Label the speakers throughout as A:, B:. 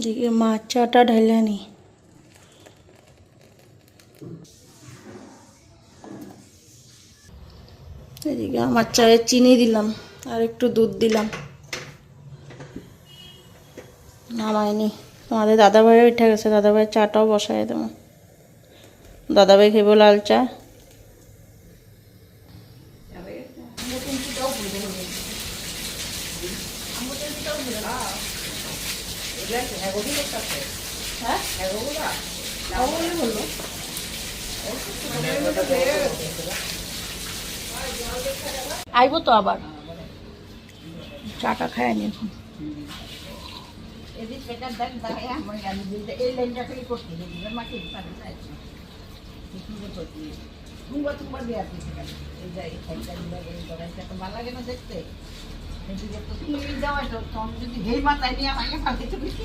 A: দিকে মাছ চাটা ঢাইলানি এদিকে আমার চায়ে চিনি দিলাম আর একটু দুধ দিলাম নামায়নি তোমাদের দাদাভাই উঠে গেছে দাদাভাই চাটাও বসায় দেবো দাদাভাই খেবো লাল চা আইবো তো আবার চাটা খায় নি এখন
B: এদিক থেকে দেখ দেখাই আমার গাড়ি দিতে এই লাইনটা থেকে করতে দিবি মাকে পারে চাইছি কি করতে তুঙ্গা তুঙ্গা দিয়ে আসি সেখানে এই যাই খাইটা করাইটা তো ভালো লাগে না দেখতে। এদিকে তো তুমি যাওয়া যদি হেই মাথায় নিয়ে আমাকে ফাঁকে তো বেশি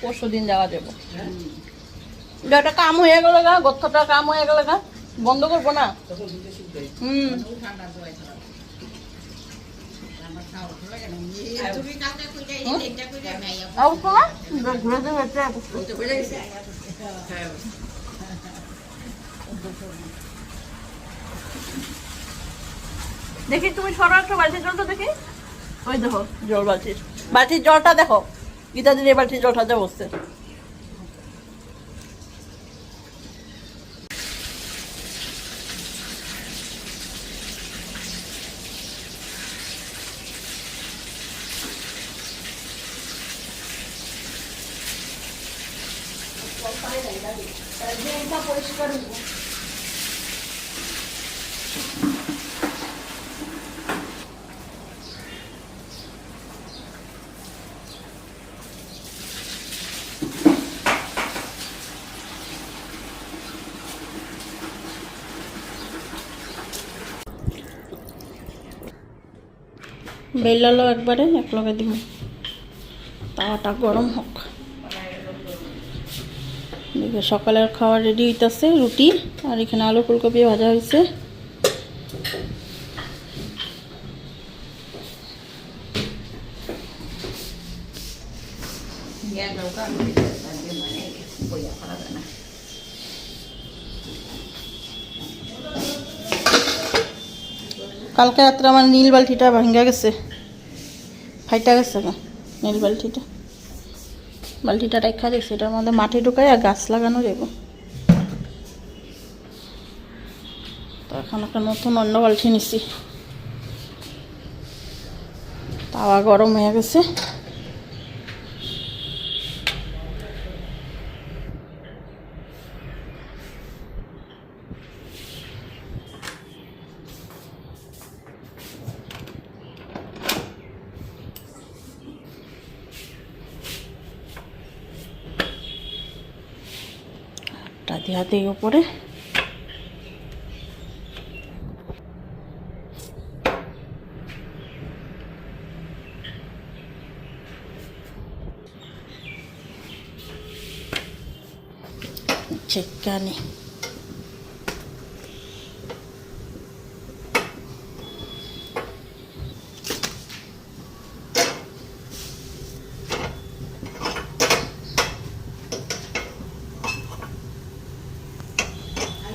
A: পরশু দিন যাওয়া যাব। এটা কাম হয়ে গেল গা গর্তটা কাম হয়ে গেলে গা। বন্ধ করব না? হুম।
B: না তুমি
A: শোনা ঘুরে ঘুরে
B: তো বেড়ে গেছে
A: দেখি সরো একটা বালতির জলটা দেখি। জল গীতা দিদি বালতির জলটা যা বসছে বেলালো একবারে এক লগে দিব তাওয়াটা গরম হোক। সকালের খাওয়া রেডি হইতাছে, রুটি, আর এখানে আলু ফুলকপি ভাজা হয়েছে কালকে রাত্রে আমার নীল বালতিটা ভাঙ্গা গেছে। ফাইটা গেছে না নীল বালতিটা। বালতিটা রেখা দিয়েছে এটার মধ্যে মাটি ঢুকাই আর গাছ লাগানো যাব তো এখন একটা নতুন অন্য বালতি নিছি। তাওয়া গরম হয়ে গেছে। ওটা দেওয়া দিই ওপরে চেক নেই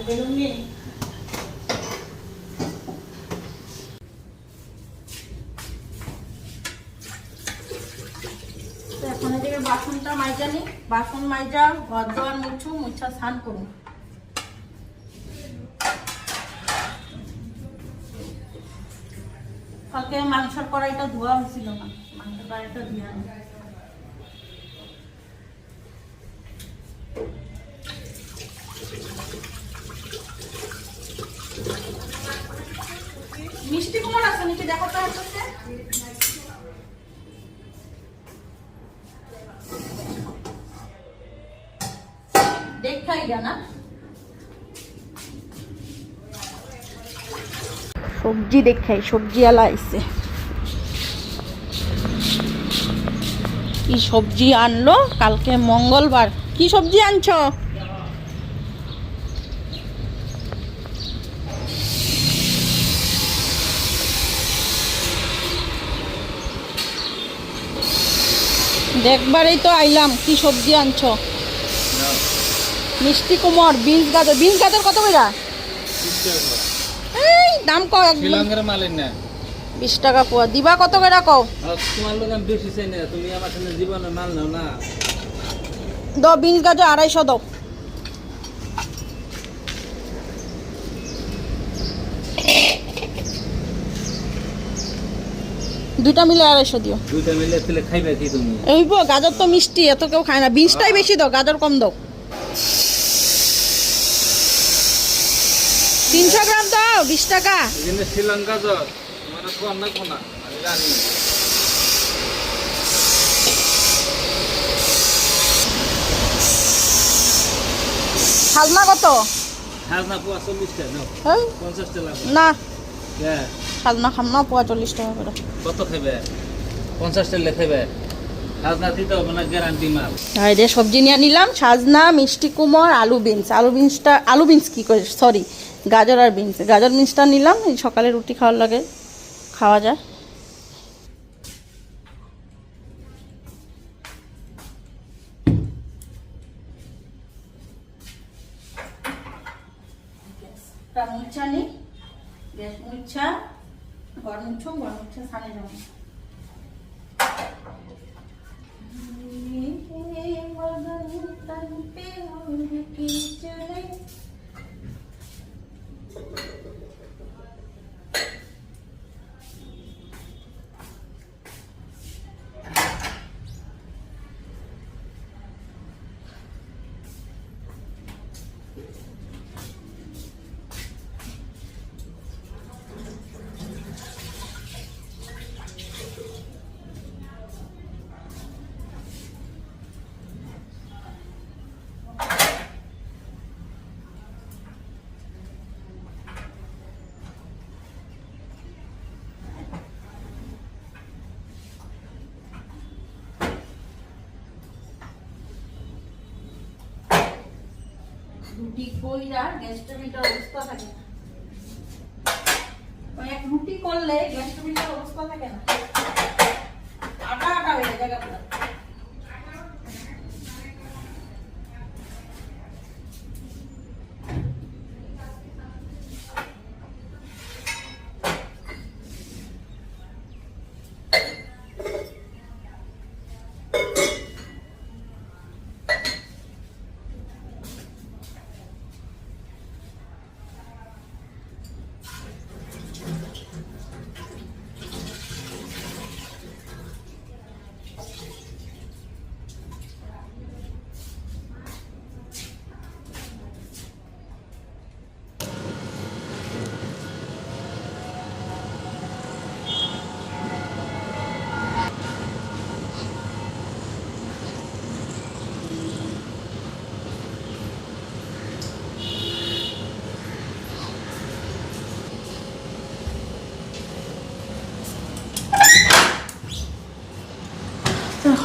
A: তো এখন এদিকে বাসনটা মাইজা নি। বাসন মাইজা, ঘর দোয়ার মুছু, মুছা স্নান করুন কালকে মাংসের কড়াইটা ধোয়া হয়েছিল না, মাংসের কড়াইটা ধোয়া দেখাতে হচ্ছে সবজি দেখাই সবজি আলা আইছে। কি সবজি আনলো? কালকে মঙ্গলবার। কি সবজি আনছো? দেখবারই তো আইলাম কি সবজি আনছ? মিষ্টি কুমড় বিনস গাজর বিনস গাজর কত কইরা এই দাম
C: শ্রীলঙ্কার মালের না
A: বিশ টাকা পোয়া। দিবা কত করে কও?
C: তোমার লোক বেশি চাই না তুমি আমার সামনে জীবনে মাল নাও না।
A: দ বিনস গাজর আড়াইশো দাও দুইটা মিলে আড়াইশো দিও।
C: দুইটা মিলে তেলে খাইবে কি তুমি?
A: এই গাজর তো মিষ্টি এত কেউ খায় না। বিনসটাই বেশি দাও গাজর কম দাও। তিনশো গ্রাম দাও বিশ টাকা।
C: শ্রীলঙ্কা জ্বর তোমার কোন না কোন আমি জানি।
A: সাজনা কত?
C: হাজনা
A: না।
C: হ্যাঁ
A: সাজনা খাম না পোয়া চল্লিশ টাকা করে।
C: কত খাইবে? খাইবে
A: আর যে সবজি নিয়ে নিলাম সাজনা মিষ্টি কুমড় আলু বিনস। আলু বিনসটা আলু বিনস কি করে? সরি গাজর আর বিনস। গাজর বিনসটা নিলাম এই সকালে রুটি খাওয়ার লাগে খাওয়া যায়। মুচ্ছা নি। গ্যাস মুচ্ছা ঘর মুছো ঘর মুচ্ছা সানে যাব রুটি কইরা গ্যাস টেবিলটার অবস্থা থাকে। না ওই এক রুটি করলে গ্যাস টেবিলটার অবস্থা থাকে না। আটা আটা হয়ে যায় জায়গাটা।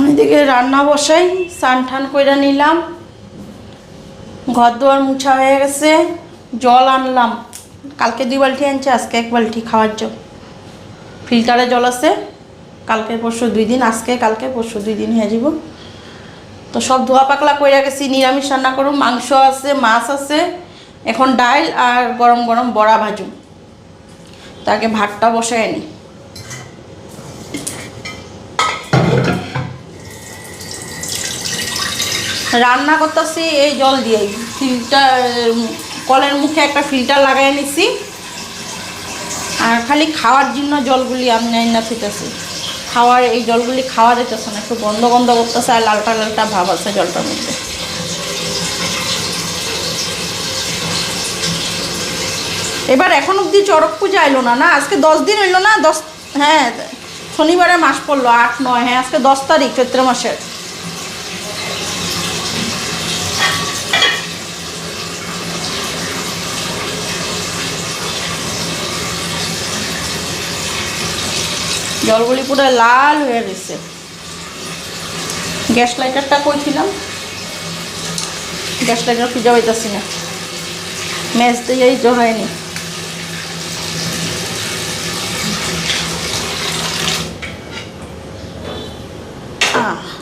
A: এদিকে রান্না বসাই স্নান টান করে নিলাম। ঘর দুয়ার মুছা হয়ে গেছে, জল আনলাম। কালকে দুই বালতি আনছে, আজকে এক বালতি খাওয়ার জল ফিল্টারে জল আছে, কালকে পরশু দুই দিন, আজকে, কালকে, পরশু দুই দিন হয়ে যাব তো সব ধোয়া পাকলা করে গেছি, নিরামিষ রান্না করুন মাংস আছে, মাছ আছে, এখন ডাইল আর গরম গরম বড়া ভাজুম। তাকে ভাতটা বসায় নি। রান্না করতেছি, এই জল দিয়েই ফিল্টার, কলের মুখে একটা ফিল্টার লাগাই নিছি। আর খালি খাওয়ার জন্য জলগুলি আমি না ফিতেছি খাওয়ার, এই জলগুলি খাওয়া যেতেছে না, একটু গন্ধ গন্ধ করতেছে আর লালটা লালটা ভাব আছে জলটার মধ্যে। এবার এখন অবধি চড়ক পূজা এলো না না? আজকে দশ দিন হইল না? দশ হ্যাঁ শনিবারে মাস পড়ল, আট, নয় হ্যাঁ আজকে দশ তারিখ, চৈত্র মাসের। জলগুলি পুরো লাল হয়ে গেছে। গ্যাস লাইটারটা কইছিলাম গ্যাস লাইটার খুঁজে পাইতেছি না। ম্যাচ দিয়েই জড়ায়নি আহ।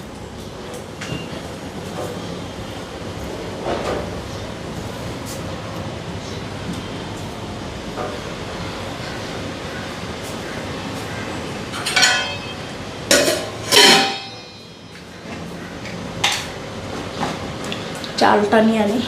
A: চালটা নিয়ে আনি।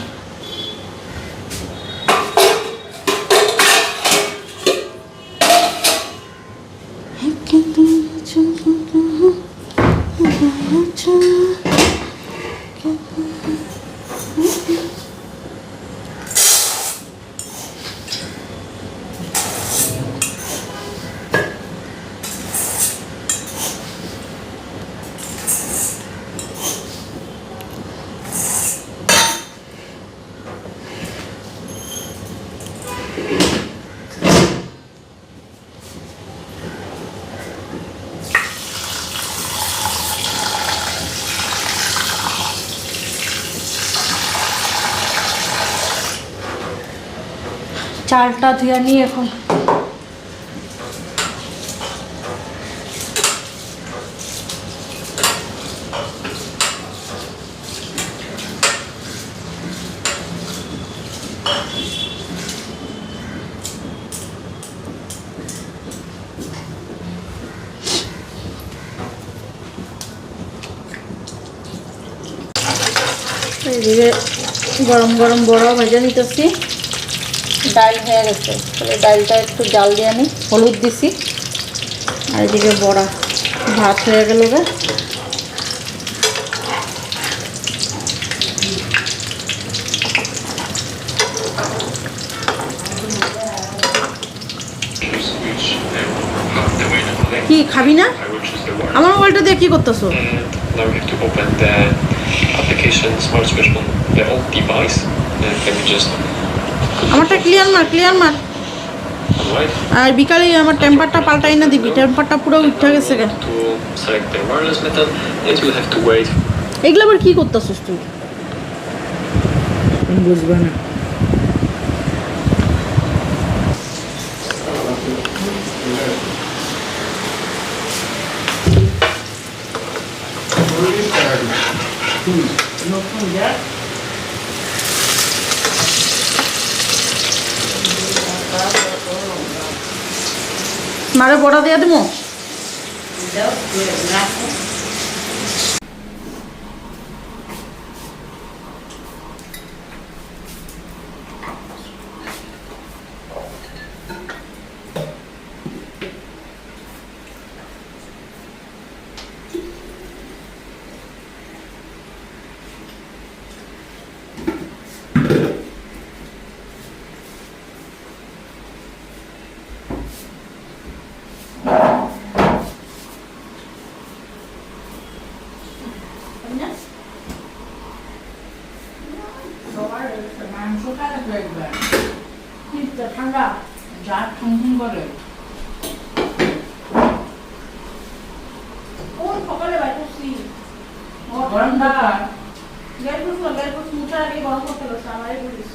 A: চালটা ধুয়ে নিই এখন এদিকে গরম গরম বড়া ভেজে নিতেছি ডাল হয়ে গেছে। তাহলে ডালটা একটু জাল দিয়ে আমি হলুদ দিছি। আর এদিকে বড়া ভাত হয়ে গেল
D: গা।
A: কি, খাবি না? আমার মোবাইলটা দিয়ে কি করতেছো?
D: Application
A: আমারটা ক্লিয়ার মার ক্লিয়ার মার। আর বিকালে আমার টেম্পারটা পাল্টাই না দিবি টেম্পারটা পুরো উঠে গেছে এগুলো আবার কি করতেছিস তুই?
B: বুঝবে না।
A: মারে বড়া দিয়ে দেবো
B: তো একবার ঠান্ডা যা ঠুন করে
A: কোন সকালে করছিল করছি মুখে আগে গরম করতে গেছে আমারই বলিস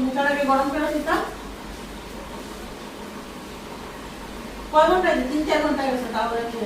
A: মুখের আগে গরম করে দিতাম কয় ঘন্টা তিন চার ঘন্টা গেছে তাহলে কি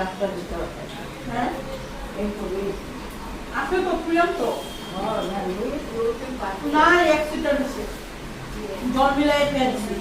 B: রাস্তা দিতে হবে
A: হ্যাঁ?
B: এই পুলিশ
A: আপনি তো খুললাম তো।
B: হ্যাঁ না
A: অ্যাক্সিডেন্ট হয়েছে জল মিলাই ফেলছি